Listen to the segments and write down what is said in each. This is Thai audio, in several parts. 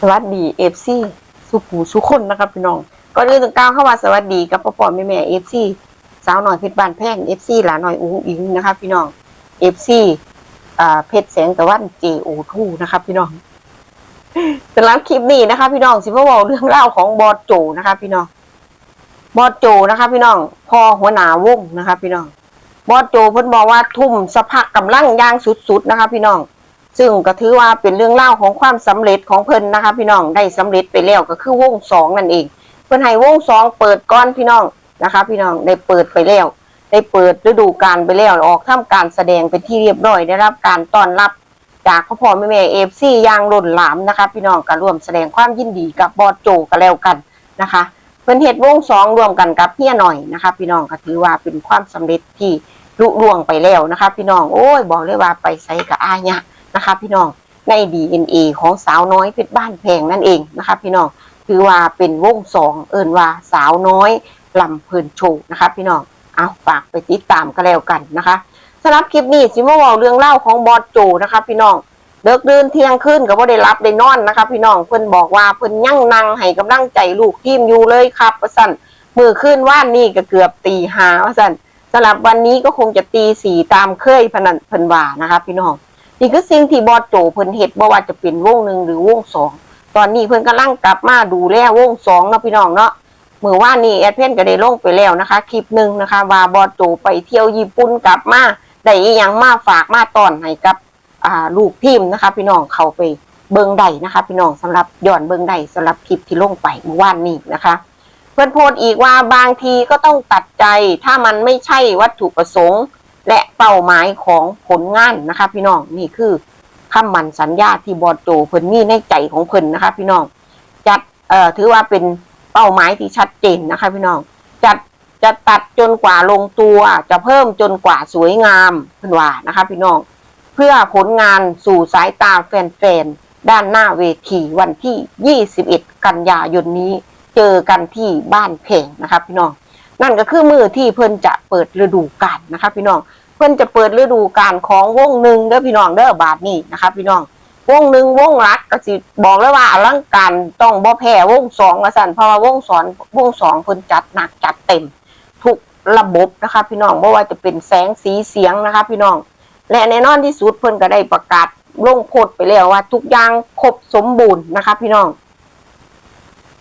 สวัสดีเอฟซีสุปูสุคนนะครับพี่น้องก็เรื่องถึงก้าวเข้ามาสวัสดีกับพ่อพ่อแม่แม่เอฟซีสาวหน่อยเพชรบานแพงเอฟซีหลานหน่อยอุ้งอิงนะครับพี่น้องเอฟซีเพชรแสงตะวันเจโอทูนะครับพี่น้องสำหรับคลิปนี้นะคะพี่น้องสิมาบอกเรื่องเล่าของบอสโจนะคะพี่น้องบอสโจนะคะพี่น้องพอหัวหน้าวงนะคะพี่น้องบอสโจเพิ่นบอกว่าทุ่มสภาพกำลังย่างสุดๆนะคะพี่น้อง ซึ่งก็ถือว่าเป็นเรื่องเล่าของความสำเร็จของเพิ่นนะคะ พี่น้องได้สำเร็จไปแล้วก็คือวงสองนั่นเอง เพิ่นให้วงสองเปิดก้อนพี่น้องนะคะ พี่น้องได้เปิดไปแล้ว ได้เปิดฤดูกาลไปแล้วออกทำการแสดงเป็นที่เรียบร้อยได้รับการต้อนรับจากพ่อพ่อแม่แม่เอฟซียางหล้นหลามนะคะ พี่น้องก็ร่วมแสดงความยินดีกับบอสโจกันแล้วกันนะคะเพิ่นเฮ็ดวงสองรวมกันกับเฮียหน่อยนะคะ พี่น้องก็ถือว่าเป็นความสำเร็จที่ลุล่วงไปแล้วนะคะ พี่น้องโอ้ยบอกเลยว่าไปใส่กับอายะ นะคะ พี่น้องใน DNA ของสาวน้อยเพชรบ้านแพงนั่นเองนะคะ พี่น้องถือว่าเป็นวงสองเอินว่าสาวน้อยลำเพลินโชว์นะคะพี่น้องเอาฝากไปติดตามกันแล้วกันนะคะสำหรับคลิปนี้สิมาบอกเรื่องเล่าของบอสโจนะคะพี่น้องเลิกเดินเที่ยงคืนก็บ่ได้รับได้นอนนะคะพี่น้องเพิ่นบอกว่าเพิ่นยั่งนั่งให้กำลังใจลูกทีมอยู่เลยครับว่าสั่นมือขึ้นว่านนี่ก็เกือบตีหาว่าสั่นสำหรับวันนี้ก็คงจะตีสี่ตามเคยพนันเพิ่นว่านะคะพี่น้อง นี่คือสิ่งที่บอสโจเพิ่นเฮ็ดบ่ว่าจะเป็นวงหนึ่งหรือวงสองตอนนี้เพิ่นกำลังกลับมาดูแลวงสองเนาะพี่น้องเนาะเมื่อวานนี้แอดเพนก็ได้ลงไปแล้วนะคะ คลิปหนึ่งนะคะ ว่าบอสโจไปเที่ยวญี่ปุ่นกลับมาได้ยังมาฝากมาตอนให้กับอ่าลูกทีมนะคะ พี่น้องเขาไปเบิงใดนะคะ พี่น้องสำหรับย้อนเบิงใดสำหรับคลิปที่ลงไปเมื่อวานนี้นะคะ เพื่อนโพสอีกว่าบางทีก็ต้องตัดใจถ้ามันไม่ใช่วัตถุประสงค์ และเป้าหมายของผลงานนะคะพี่น้องนี่คือคำมันสัญญาที่บอสโจเพิ่นมีในใจของเพิ่นนะคะพี่น้องจัดเอ่อถือว่าเป็นเป้าหมายที่ชัดเจนนะคะพี่น้องจัดจะตัดจนกว่าลงตัว จะเพิ่มจนกว่าสวยงามเพิ่นว่านะคะพี่น้องเพื่อผลงานสู่สายตาแฟนๆด้านหน้าเวทีวันที่ 21 กันยายนนี้ เจอกันที่บ้านเพงนะคะพี่น้อง นั่นก็คือมือที่เพิ่นจะเปิดฤดูกาลนะคะ พี่น้อง เพิ่นจะเปิดฤดูกาลของวงหนึ่งเด้อพี่น้องเด้อบาทนี้นะคะ พี่น้อง วงหนึ่งวงรักก็สิบอกเลยว่าอลังการต้องบ่แพ้วงสองละสันเพราะว่าวงสอนวงสองเพิ่นจัดหนักจัดเต็ม ทุกระบบนะคะ พี่น้องไม่ว่าจะเป็นแสงสีเสียงนะคะ พี่น้อง และแน่นอนที่สุดเพิ่นก็ได้ประกาศลงโพสต์ไปแล้วว่า ทุกอย่างครบสมบูรณ์นะคะ พี่น้อง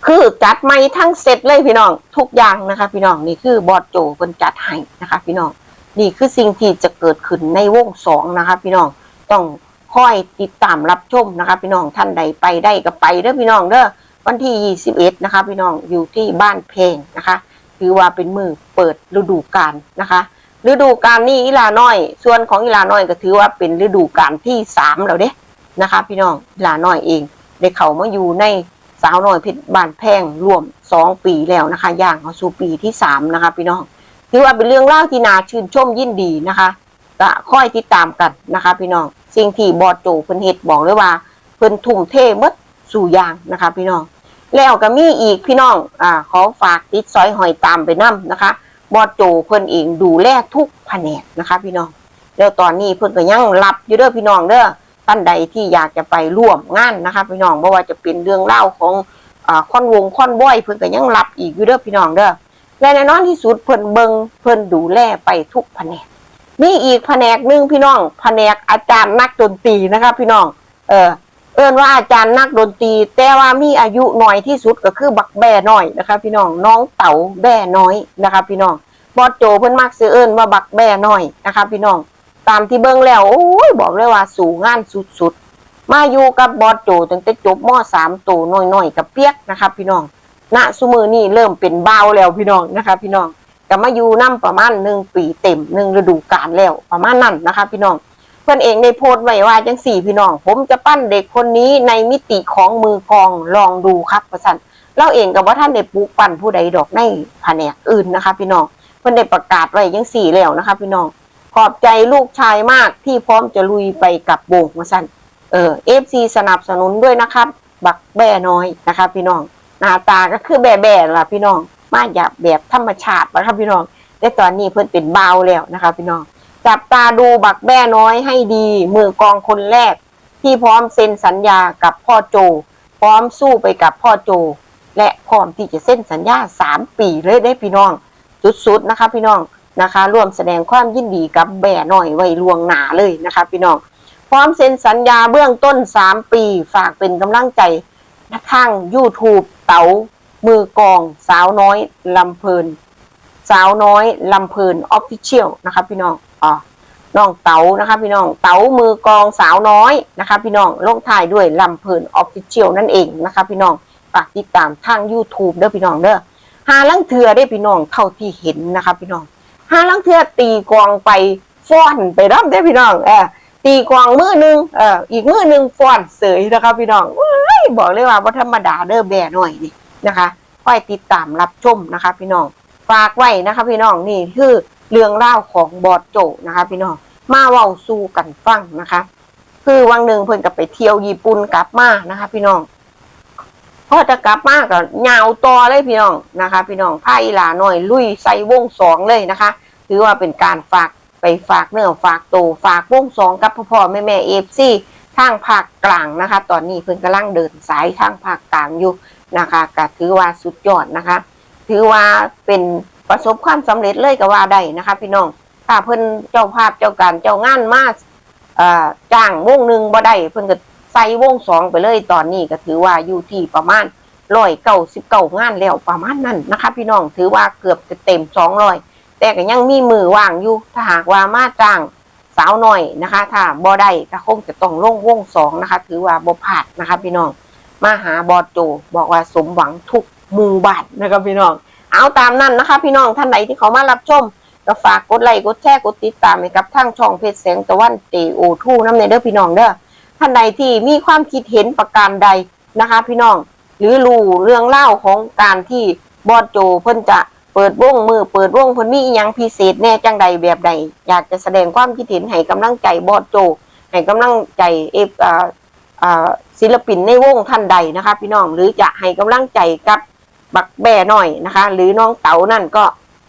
คือจัดใหม่ทั้งเซตเลยพี่น้อง ทุกอย่างนะคะ พี่น้องนี่คือบอสโจเพิ่นจัดให้นะคะ พี่น้องนี่คือสิ่งที่จะเกิดขึ้นในวงสองนะคะ พี่น้องต้องคอยติดตามรับชมนะคะ พี่น้องท่านใดไปได้ก็ไปเด้อพี่น้องเด้อวันที่ 21 นะคะ พี่น้องอยู่ที่บ้านเพลงนะคะถือว่าเป็นมือเปิดฤดูกาลนะคะฤดูกาลนี้อีลาน้อย ส่วนของอีลาน้อยก็ถือว่าเป็นฤดูกาลที่สามแล้วเด้นะคะ พี่น้องอีลาน้อยเองได้เข้ามาอยู่ในาวน้อยเพชรบานแพงรวมสองปีแล้วนะคะย่างเขาสู่ปีที่สามนะคะพี่น้องถือว่าเป็นเรื่องเล่าที่น่าชื่นชมยินดีนะคะก็ค่อยติดตามกันนะคะ พี่น้องสิ่งที่บอสโจเพิ่นเฮ็ดบอกเลยว่าเพิ่นทุ่มเทมดสู่ย่างนะคะ พี่น้องแล้วก็มีอีกพี่น้องอ่าขอฝากติดซอยหอยตามไปนํนะคะ บอสโจเพิ่นเองดูแลทุกแผนกนะคะ พี่น้องแล้วตอนนี้เพิ่นก็ยังรับอยู่เด้อพี่น้องเด้อ ท่านใดที่อยากจะไปร่วมงานนะคะพี่น้องบ่ว่าจะเป็นเรื่องเล่าของอค่อนวงค่อนบ้อยเพิ่นก็ยังรับอีกอยู่เด้อพี่น้องเด้อและแน่นอนที่สุดเพิ่นเบิงเพิ่นดูแลไปทุกแผนกมีอีกแผนกหนึ่งพี่น้อง แผนกอาจารย์นักดนตรีนะครับพี่น้อง เออเอิ้นว่าอาจารย์นักดนตรี แต่ว่ามีอายุหน้อยที่สุดก็คือบักแบ่น้อยนะคะ พี่น้องน้องเต๋าแบ่น้อยนะคะ พี่น้องบอสโจเพิ่นมักซื้อเอิ้นว่าบักแบ่น้อยนะคะ พี่น้อง ตามที่เบิ่งแล้ว โอ้ย บอกเลยว่าสู่งานสุดๆ มาอยู่กับบอสโจตั้งแต่จบม .3 โตน้อยๆ กับเปียกนะคะพี่น้องณสุมือนี่เริ่มเป็นเบาแล้วพี่น้องนะคะพี่น้องก็มาอยู่นํประมาณหนึ่งปีเต็มหนึ่งฤดูกาลแล้วประมาณนั้นนะคะ พี่น้อง เพื่อนเองได้โพสต์ไว้ว่าจังสี่พี่น้อง ผมจะปั้นเด็กคนนี้ในมิติของมือกองลองดูครับประสันเราเองกับว่าท่านได้ปลูกปั้นผู้ใดดอกในแผนกอื่นนะคะ พี่น้องเพื่อนได้ประกาศไว้จังสี่แล้วนะคะ พี่น้อง ขอบใจลูกชายมากที่พร้อมจะลุยไปกับวงมาสันเออเอฟซีสนับสนุนด้วยนะครับ บักแบ่น้อยนะคะพี่น้องหน้าตาก็คือแบ่ๆล่ะพี่น้อง มาจากแบบธรรมชาตินะครับพี่น้องแต่ตอนนี้เพิ่นเป็นเบาแล้วนะคะพี่น้องจับตาดูบักแบ่น้อยให้ดี มือกองคนแรก ที่พร้อมเซ็นสัญญากับพ่อโจ พร้อมสู้ไปกับพ่อโจ และพร้อมที่จะเส้นสัญญาสามปีเลยได้พี่น้องสุดๆนะคะพี่น้อง นะคะ ร่วมแสดงความยินดีกับแบ่หน่อยไว้ลวงหนาเลยนะคะ พี่น้องพร้อมเซ็นสัญญาเบื้องต้น 3 ปีฝากเป็นกำลังใจทาง YouTube เต๋ามือกองสาวน้อยลำเพลิน สาวน้อยลำเพลินออฟฟิเชียลนะคะพี่น้องอ๋อน้องเต๋านะคะพี่น้องเต๋ามือกองสาวน้อยนะคะ พี่น้องลงท้ายด้วยลำเพลินออฟฟิเชียลนั่นเองนะคะ พี่น้องฝากติดตามทาง YouTube เด้อพี่น้องเด้อหาลังเถือได้พี่น้องเท่าที่เห็นนะคะ พี่น้อง หาลังเถือตีกองไปฟ้อนไปรับได้พี่น้องเออตีกองมือหนึ่งเอ่ออีกมือหนึ่งฟ้อนเสยนะคะพี่น้องบอกเลยว่าบ่ธรรมดาเด้อแบ่หน่อยนี่นะคะค่อยติดตามรับชมนะคะ พี่น้องฝากไว้นะคะ พี่น้องนี่คือเรื่องเล่าของบอดโจนะคะ พี่น้องมาเว้าสู่กันฟังนะคะ คือวังหนึ่งเพิ่นก็ไปเที่ยวญี่ปุ่นกลับมานะคะ พี่น้อง พอจะกลับมาก็ยาวต่อเลยพี่น้องนะคะ พี่น้องพาอีหลาหน่อยลุยใส่วงสองเลยนะคะ ถือว่าเป็นการฝากไปฝากเนื้อฝากตัวฝากวงสองกับพ่อพ่อแม่แม่เอฟซีทางภาคกลางนะคะ ตอนนี้เพิ่นกำลังเดินสายทางภาคกลางอยู่นะคะก็ถือว่าสุดยอดนะคะ ถือว่าเป็นประสบความสำเร็จเลยก็ว่าได้นะคะ พี่น้องถ้าเพิ่นเจ้าภาพเจ้าการเจ้างานมาจ้างวงหนึ่งบ่ได้เพิ่นก็ ใส่วงสองไปเลยตอนนี้ก็ถือว่าอยู่ที่ประมาณร้อยเก้าสิบเก้างานแล้วประมาณนั้นนะคะ พี่น้องถือว่าเกือบจะเต็มสองร้อยแต่ก็ยังมีมือว่างอยู่ถ้าหากว่ามาจ้างสาวหน่อยนะคะ ถ้าบ่ได้ก็คงจะต้องลงวงสองนะคะ ถือว่าบ่พลาดนะคะ พี่น้องมาหาบอดโจบอกว่าสมหวังทุกมูบานนะคะพี่น้อง เอาตามนั้นนะคะ พี่น้องท่านใดที่เขามารับชมก็ฝากกดไลค์กดแชร์กดติดตามให้กับทางช่องเพจแสงตะวันเตโอทูน้ำในเด้อพี่น้องเด้อ ท่านใดที่มีความคิดเห็นประการใดนะคะ พี่น้อง หรือรู้เรื่องเล่าของการที่บอดโจเพิ่นจะเปิดวงมือเปิดวงเพิ่นมีอีหยังพิเศษแน่จังใดแบบใด อยากจะแสดงความคิดเห็นให้กำลังใจบอดโจให้กำลังใจเอฟอ่าอ่าศิลปินในวงท่านใดนะคะ พี่น้องหรือจะให้กำลังใจกับบักแบ่หน่อยนะคะ หรือน้องเต๋านั่นก็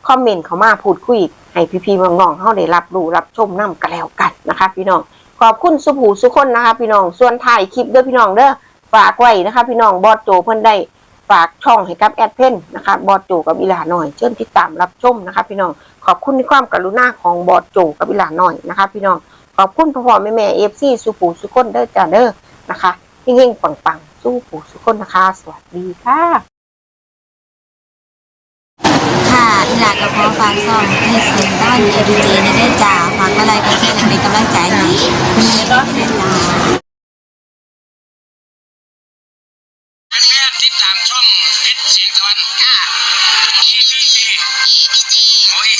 คอมเมนต์เข้ามาพูดคุยให้พี่ๆน้องๆเขาได้รับรู้รับชมนํกันแล้วกันนะคะ พี่น้อง ขอบคุณสุภูสุคนนะคะ พี่น้องส่วนถ่ายคลิปเด้อพี่น้องเด้อฝากไว้นะคะ พี่น้องบอดโจเพิ่นได้ฝากช่องให้กับแอดเพนนะคะ บอดโจกับอิหลาหน่อยเชิญติดตามรับชมนะคะ พี่น้องขอบคุณในความกรุณาของบอดโจกับอิหลาหน่อยนะคะ พี่น้องขอบคุณพ่อพ่อแม่แม่เอฟซีสุปูสุคนเด้อจ้าเด้อนะคะเฮงๆปังๆสู้ปูสุคนนะคะ สวัสดีค่ะค่ะอีหลากับพ่อฝากซ่องให้เสียงด้านเอดีเจในได้จ่าฝากอะไร อนค่ะ เคที่จีโอ้ย